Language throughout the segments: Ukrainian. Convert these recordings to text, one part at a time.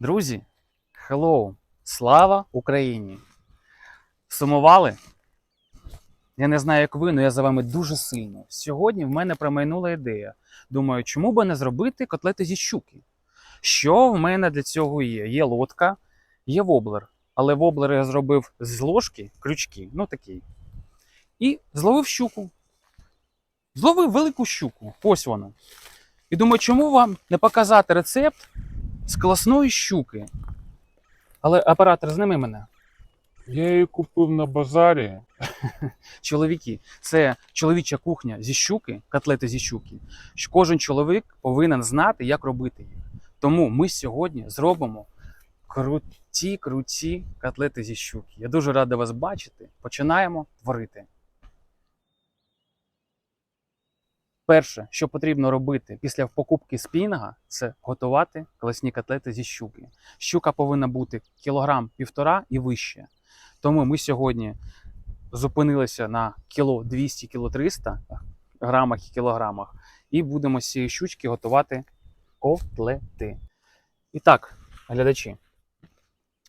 Друзі, hello! Слава Україні! Сумували? Я не знаю, як ви, але я за вами дуже сильно. Сьогодні в мене промайнула ідея. Думаю, чому би не зробити котлети зі щуки? Що в мене для цього є? Є лодка, є воблер. Але воблер я зробив з ложки, крючки, ну такий. І зловив щуку. Зловив велику щуку. Ось вона. І думаю, чому вам не показати рецепт з класної щуки? Але оператор, зними мене. Я її купив на базарі. Чоловіки, це чоловіча кухня зі щуки, котлети зі щуки. що Кожен чоловік повинен знати, як робити їх. Тому ми сьогодні зробимо круті, круті котлети зі щуки. Я дуже радий вас бачити. Починаємо творити. Перше, що потрібно робити після покупки спінга, це готувати класні котлети зі щуки. Щука повинна бути кілограм півтора і вище. Тому ми сьогодні зупинилися на кіло 200 кіло 300 грамах і кілограмах, і будемо з цієї щучки готувати котлети. І так, глядачі,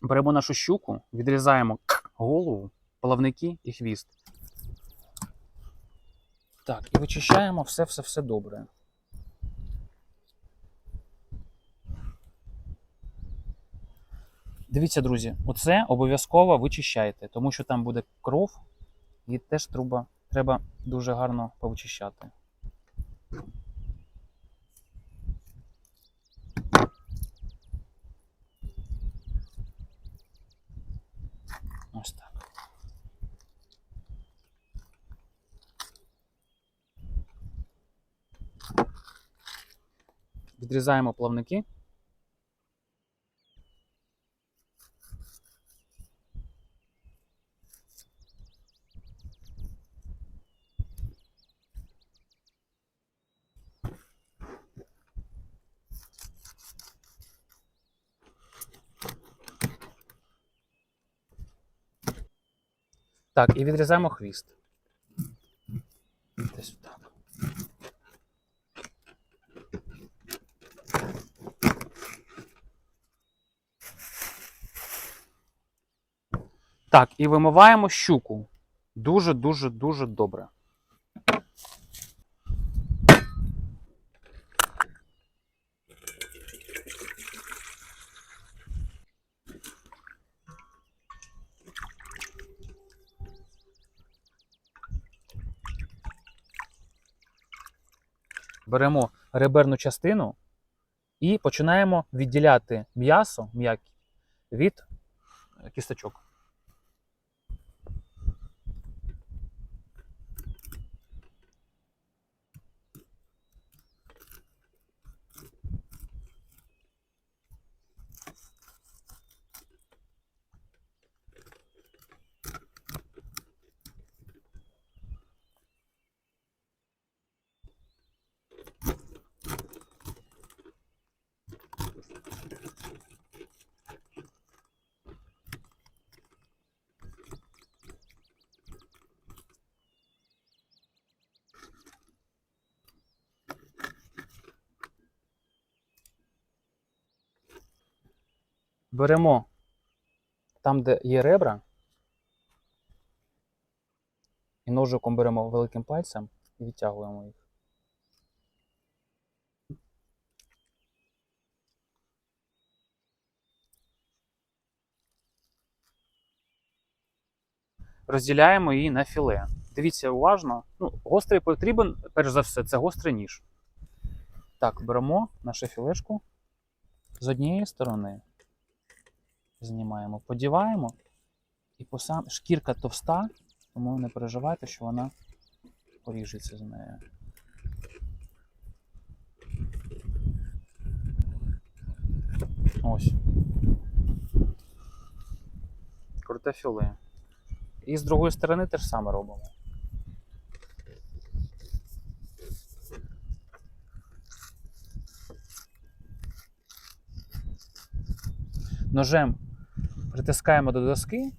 беремо нашу щуку, відрізаємо голову, плавники і хвіст. Так, і вичищаємо все-все-все добре. Дивіться, друзі, оце обов'язково вичищайте, тому що там буде кров, і теж труба треба дуже гарно повичищати. Ось так. Відрізаємо плавники. Так, і відрізаємо хвіст. Так, і вимиваємо щуку. Дуже, дуже, дуже добре. Беремо реберну частину і починаємо відділяти м'ясо м'які від кісточок. Беремо там, де є ребра, і ножиком беремо великим пальцем і відтягуємо їх. Розділяємо її на філе. Дивіться уважно. Ну, гострий потрібен, перш за все, це гострий ніж. Так, беремо нашу філешку з однієї сторони знімаємо, подіваємо, і по сам... шкірка товста, тому не переживайте, що вона поріжеться з нею. Ось. Круте філе. І з другої сторони те ж саме робимо. Ножем притискаємо до доски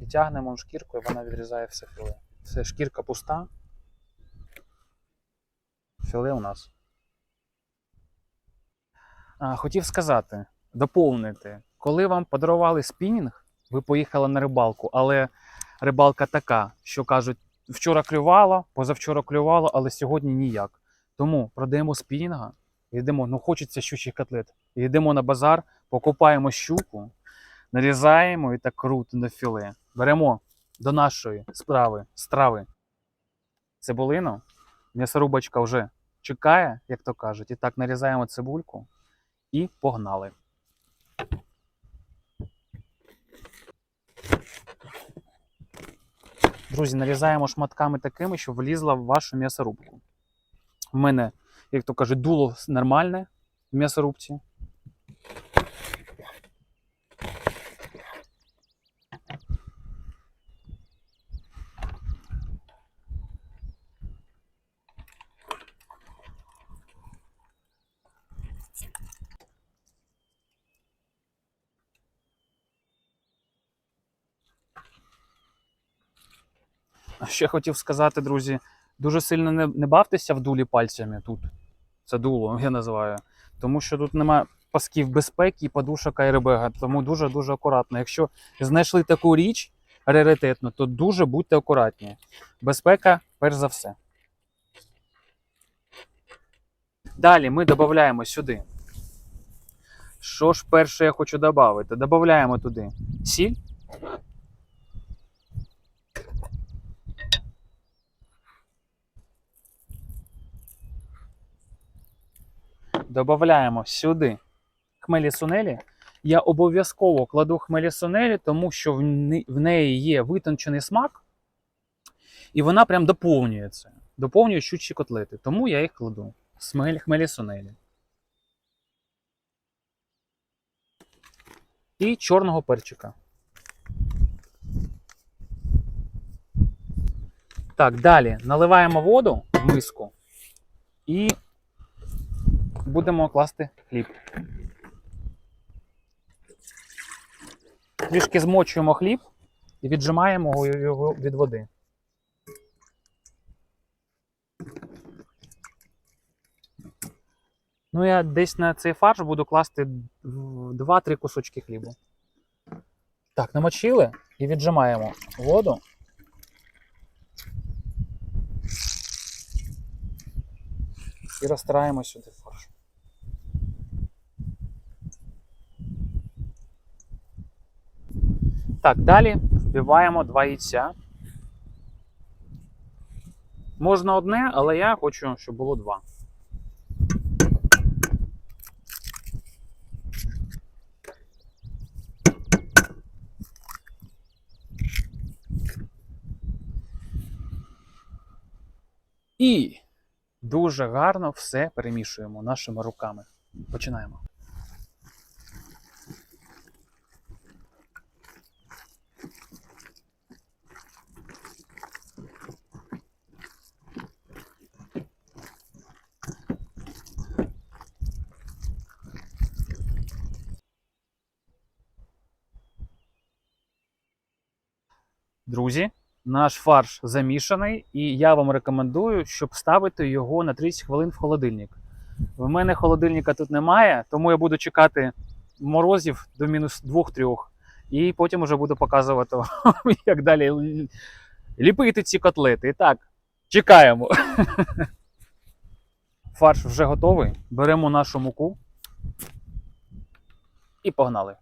і тягнемо шкірку, і вона відрізає все філе. Все, шкірка пуста. Філе у нас. А, хотів сказати, доповнити. Коли вам подарували спінінг, ви поїхали на рибалку, але рибалка така, що кажуть, вчора клювало, позавчора клювало, але сьогодні ніяк. Тому продаємо спінінга, йдемо, ну хочеться щучих котлет. Йдемо на базар, покупаємо щуку, нарізаємо і так круто на філе. Беремо до нашої справи, страви цибулину. М'ясорубочка вже чекає, як то кажуть. І так нарізаємо цибульку і погнали. Друзі, нарізаємо шматками такими, щоб влізла в вашу м'ясорубку. У мене, як то кажуть, дуло нормальне в м'ясорубці. Ще хотів сказати, друзі, дуже сильно не, не бавтеся в дулі пальцями тут. Це дуло, я називаю. Тому що тут немає пасків безпеки, і подушок аербега. Тому дуже-дуже акуратно. Якщо знайшли таку річ раритетну, то дуже будьте акуратні. Безпека, перш за все. Далі ми додаємо сюди. Що ж перше я хочу додати? Додаємо туди сіль. Додаємо сюди хмелі сунелі. Я обов'язково кладу хмелі сунелі, тому що в не- в неї є витончений смак, і вона прям доповнює це. Доповнює щучі котлети. Тому я їх кладу. Хмелі сунелі. І чорного перчика. Так, далі наливаємо воду в миску і будемо класти хліб. Трішки змочуємо хліб і віджимаємо його- від води. Ну, я десь на цей фарш буду класти 2-3 кусочки хлібу. Так, намочили і віджимаємо воду. І розтираємо сюди фарш. Так, далі вбиваємо два яйця. Можна одне, але я хочу, щоб було два. І дуже гарно все перемішуємо нашими руками. Починаємо. Друзі, наш фарш замішаний, і я вам рекомендую, щоб ставити його на 30 хвилин в холодильник. В мене холодильника тут немає, тому я буду чекати морозів до мінус 2-3. І потім вже буду показувати, як далі ліпити ці котлети. І так, чекаємо. Фарш вже готовий. Беремо нашу муку і погнали.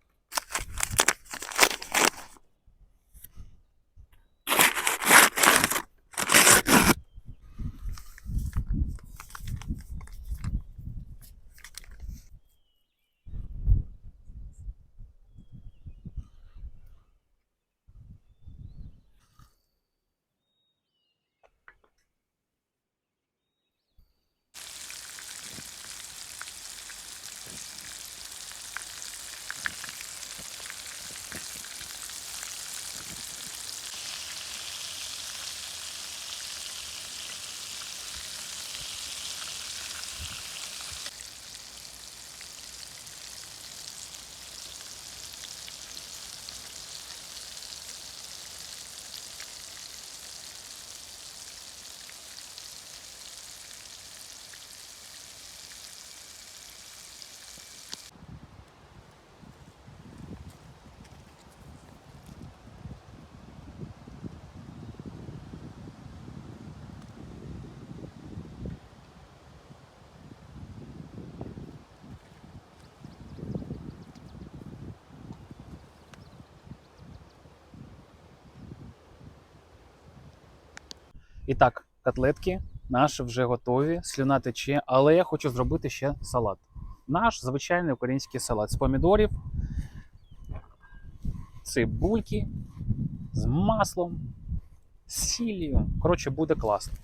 І так, котлетки наші вже готові, слюна тече, але я хочу зробити ще салат. Наш звичайний український салат з помідорів, цибульки, з маслом, з сіллю. Коротше, буде класно.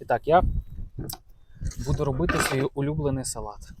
І так, я буду робити свій улюблений салат.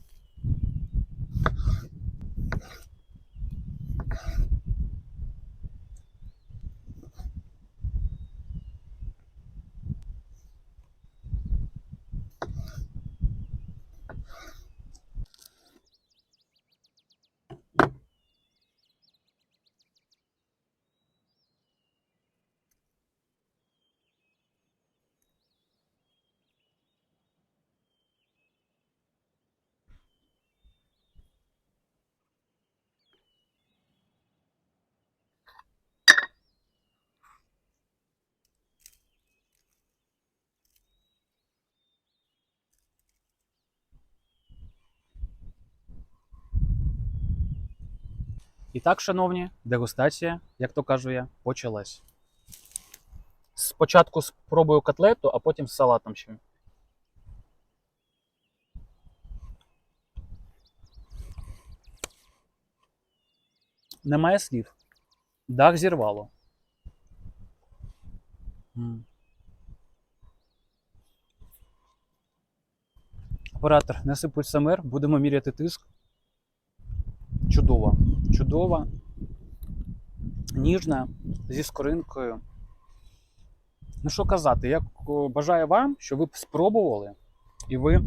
І так, шановні, дегустація, як то кажу я, почалась. Спочатку спробую котлету, а потім з салатом ще. Немає слів. Дах зірвало. Оператор, неси пульсомер, будемо міряти тиск. Чудова. Чудова, ніжна, зі скоринкою. Ну що казати, я бажаю вам, щоб ви спробували, і ви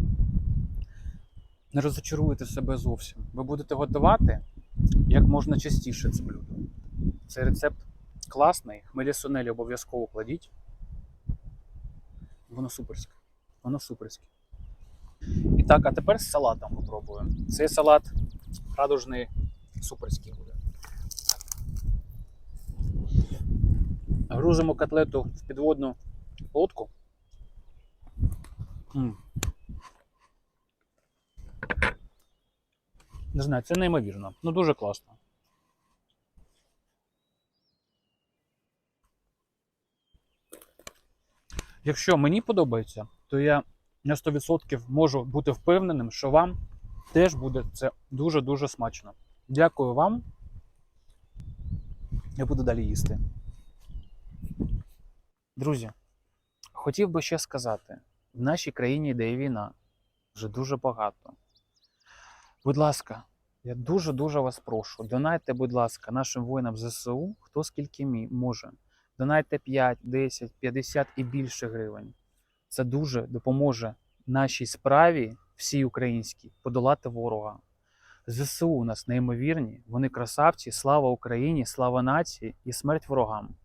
не розочаруєте себе зовсім. Ви будете готувати як можна частіше це блюдо. Цей рецепт класний. Хмелі сунелі обов'язково кладіть. Воно суперське. Воно суперське. І так, а тепер з салатом попробуємо. Цей салат радужний суперський буде. Грузимо котлету в підводну лодку. Не знаю, це неймовірно. Ну дуже класно. Якщо мені подобається, то я на 100% можу бути впевненим, що вам теж буде це дуже-дуже смачно. Дякую вам. Я буду далі їсти. Друзі, хотів би ще сказати: в нашій країні йде війна вже дуже багато. Будь ласка, я дуже-дуже вас прошу. Донайте, будь ласка, нашим воїнам ЗСУ, хто скільки може. Донайте 5, 10, 50 і більше гривень. Це дуже допоможе нашій справі, всій українській, подолати ворога. ЗСУ у нас неймовірні, вони красавці, слава Україні, слава нації і смерть ворогам.